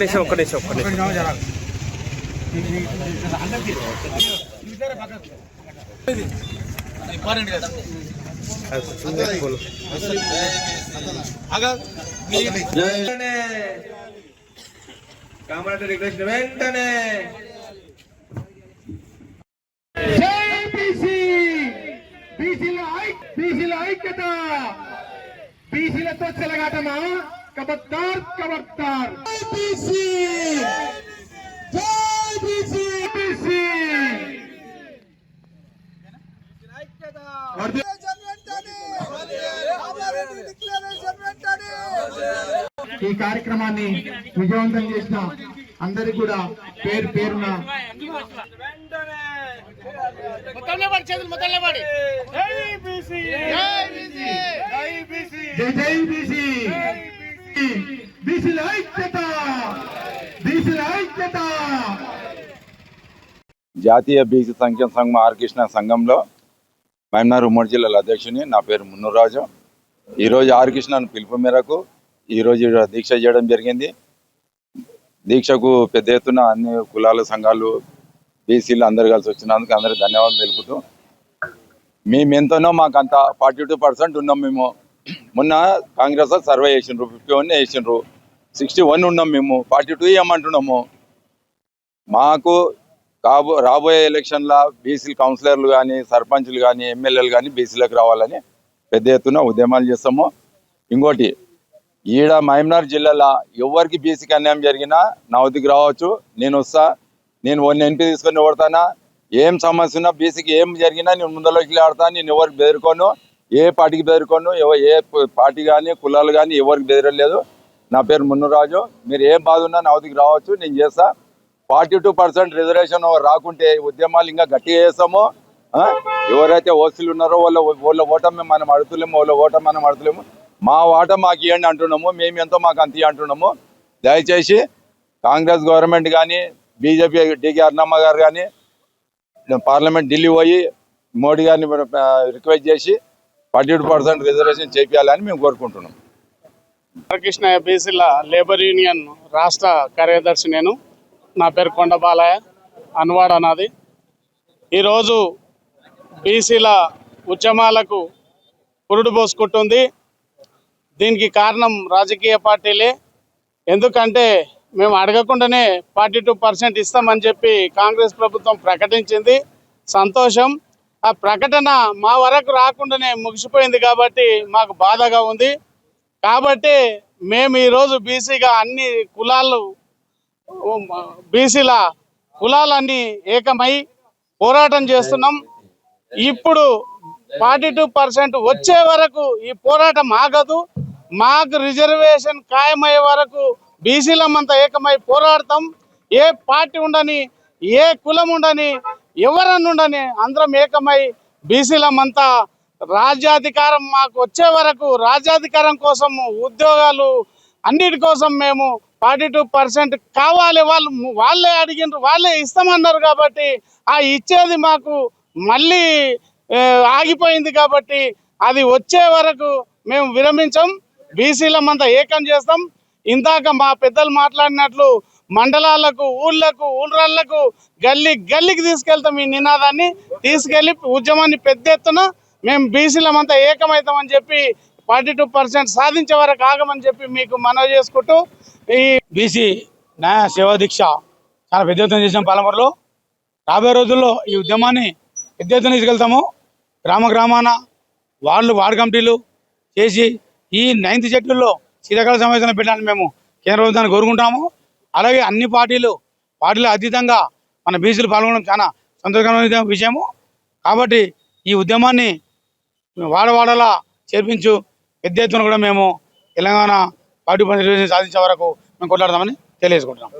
నిమిషం ఒక్క నిమిషం ఒక్క నిమిషం. వెంటనే కామారెడ్డి రిక్వెస్ట్ వెంటనే బీసీల ఐక్యత. బీసీలతో చెలగాటమా? కబద్దార్ కబద్దార్ జై బీసీ జై బీసీ బీసీ వర్ధి- ఈ కార్యక్రమాన్ని విజయవంతం చేసిన అందరికి కూడా పేరు పేరున జై జై బీసీ బీసీల ఐక్యత! బీసీల ఐక్యత! జాతీయ బీసీ సంక్షేమ సంఘం ఆర్కృష్ణ సంఘంలో మహమ్నార్ ఉమ్మడి జిల్లాల అధ్యక్షుని నా పేరు మున్నురాజు. ఈరోజు ఆర్కృష్ణను పిలుపు మేరకు ఈరోజు దీక్ష చేయడం జరిగింది. దీక్షకు పెద్ద ఎత్తున అన్ని కులాల సంఘాలు బీసీలు అందరు కలిసి వచ్చినందుకు అందరికి ధన్యవాదాలు తెలుపుతూ మేము ఎంతనో మాకు అంత ఫార్టీ టూ పర్సెంట్ ఉన్నాం మేము. మొన్న కాంగ్రెస్ సర్వే చేసిండ్రు ఫిఫ్టీ వన్ వేసిండ్రు సిక్స్టీ వన్ ఉన్నాం మేము ఫార్టీ టూ ఇవ్వమంటున్నాము మాకు కాబో రాబోయే ఎలక్షన్లో బీసీ కౌన్సిలర్లు కానీ సర్పంచ్లు కానీ ఎమ్మెల్యేలు కానీ బీసీలకు రావాలని పెద్ద ఎత్తున ఉద్యమాలు చేస్తాము. ఇంకోటి ఈడ మహమ్నార్ జిల్లాలో ఎవరికి బీసీకి అన్యాయం జరిగినా నా వద్దకు రావచ్చు నేను వస్తా నేను వన్ ఎంపీ తీసుకొని కొడతానా ఏం సమస్య ఉన్నా బీసీకి ఏం జరిగినా నేను ముందలోకి ఆడతా నేను ఎవరికి బెదిరుకోను ఏ పార్టీకి బెదిరికొను ఏ పార్టీ కానీ కులాలు కానీ ఎవరికి బెదిరలేదు నా పేరు మున్నురాజు. మీరు ఏం బాధ ఉన్నా నా వద్దకు రావచ్చు నేను చేస్తా. ఫార్టీ టూ పర్సెంట్ రిజర్వేషన్ రాకుంటే ఉద్యమాలు ఇంకా గట్టిగా చేస్తాము. ఎవరైతే ఓసీలు ఉన్నారో వాళ్ళ వాళ్ళ ఓటమి మనం అడుగులేము వాళ్ళ ఓటమి మనం అడుతులేము మా ఓట మాకు ఇవ్వండి అంటున్నాము మేము ఎంతో మాకు అంత అంటున్నాము. దయచేసి కాంగ్రెస్ గవర్నమెంట్ కానీ బీజేపీ డికే అన్నమ్మ గారు కానీ పార్లమెంట్ ఢిల్లీ పోయి మోడీ గారిని రిక్వెస్ట్ చేసి ఫార్టీ టూ పర్సెంట్ రిజర్వేషన్ చేపించాలని మేము కోరుకుంటున్నాం. కృష్ణ బీసీల లేబర్ యూనియన్ రాష్ట్ర కార్యదర్శి నేను. నా పేరు కొండ బాలయ్య. అన్వాడ నాది ఈరోజు బీసీల ఉద్యమాలకు పురుడు పోసుకుంటుంది. దీనికి కారణం రాజకీయ పార్టీలే. ఎందుకంటే మేము అడగకుండానే ఫార్టీ టూ పర్సెంట్ ఇస్తామని చెప్పి కాంగ్రెస్ ప్రభుత్వం ప్రకటించింది. సంతోషం. ఆ ప్రకటన మా వరకు రాకుండానే ముగిసిపోయింది కాబట్టి మాకు బాధగా ఉంది. కాబట్టి మేము ఈరోజు బీసీగా అన్ని కులాలు బీసీల కులాలన్నీ ఏకమై పోరాటం చేస్తున్నాం. ఇప్పుడు ఫార్టీ టూ పర్సెంట్ వచ్చే వరకు ఈ పోరాటం ఆగదు. మాకు రిజర్వేషన్ ఖాయమయ్యే వరకు బీసీలమంతా ఏకమై పోరాడతాం. ఏ పార్టీ ఉండని ఏ కులం ఉండని ఎవరన్నా అందరం ఏకమై బీసీలమంతా రాజ్యాధికారం మాకు వచ్చే వరకు రాజ్యాధికారం కోసం ఉద్యోగాలు అన్నిటి కోసం మేము ఫార్టీ టూ పర్సెంట్ కావాలి. వాళ్ళు వాళ్ళే అడిగినారు వాళ్ళే ఇస్తామన్నారు కాబట్టి ఆ ఇచ్చేది మాకు మళ్ళీ ఆగిపోయింది కాబట్టి అది వచ్చే వరకు మేము విరమించం. బీసీలమంతా ఏకం చేస్తాం. ఇందాక మా పెద్దలు మాట్లాడినట్లు మండలాలకు ఊళ్ళకు ఊళ్ళకు గల్లీ గల్లీకి తీసుకెళ్తాం ఈ నినాదాన్ని. తీసుకెళ్ళి ఉద్యమాన్ని పెద్ద ఎత్తున మేము బీసీలమంతా ఏకమవుతామని చెప్పి ఫార్టీ టూ పర్సెంట్ సాధించే వరకు ఆగమని చెప్పి మీకు మనవి చేసుకుంటూ ఈ బీసీ న్యాయ సేవా దీక్ష చాలా పెద్ద ఎత్తున చేసాం పాలమూరులో. రాబోయే రోజుల్లో ఈ ఉద్యమాన్ని పెద్ద ఎత్తున తీసుకెళ్తాము. గ్రామ గ్రామాన వాళ్ళు వార్డు కమిటీలు చేసి ఈ నైన్త్ షెడ్యూల్లో శీతాకాల సమావేశంలో పెట్టాలని మేము కేంద్ర ప్రభుత్వాన్ని కోరుకుంటాము అలాగే అన్ని పార్టీలు పార్టీలు అతీతంగా మన బీసీలు పాల్గొనడం చాలా సంతోషకరమైన విషయము. కాబట్టి ఈ ఉద్యమాన్ని వాడవాడలా చేర్పించు పెద్ద ఎత్తున కూడా మేము తెలంగాణ పార్టీ పని సాధించే వరకు మేము కొట్లాడదామని తెలియజేసుకుంటున్నాం.